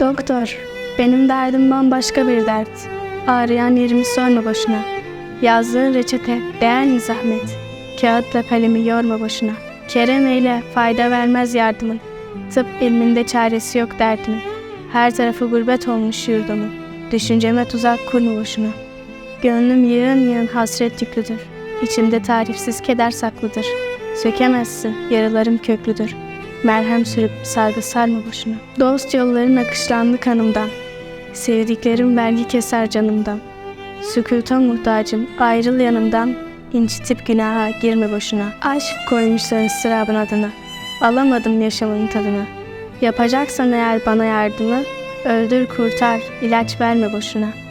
Doktor, benim derdim bambaşka bir dert. Ağrıyan yerimi sorma boşuna. Yazdığın reçete değer mi zahmet? Kağıtla kalemi yorma boşuna. Kerem eyle fayda vermez yardımın. Tıp ilminde çaresi yok derdimin. Her tarafı gurbet olmuş yurdumun. Düşünceme tuzak kurma boşuna. Gönlüm yığın yığın hasret yüklüdür. İçimde tarifsiz keder saklıdır. Sökemezsin, yaralarım köklüdür. Merhem sürüp sargı sarma boşuna. Dost yolların akışlandı kanımdan. Sevdiklerim vergi keser canımdan. Sükuta muhtacım, ayrıl yanımdan. İncitip günaha girme boşuna. Aşk koymuşlar ıstırabın adına. Alamadım yaşamın tadını. Yapacaksan eğer bana yardımı, öldür kurtar, ilaç verme boşuna.''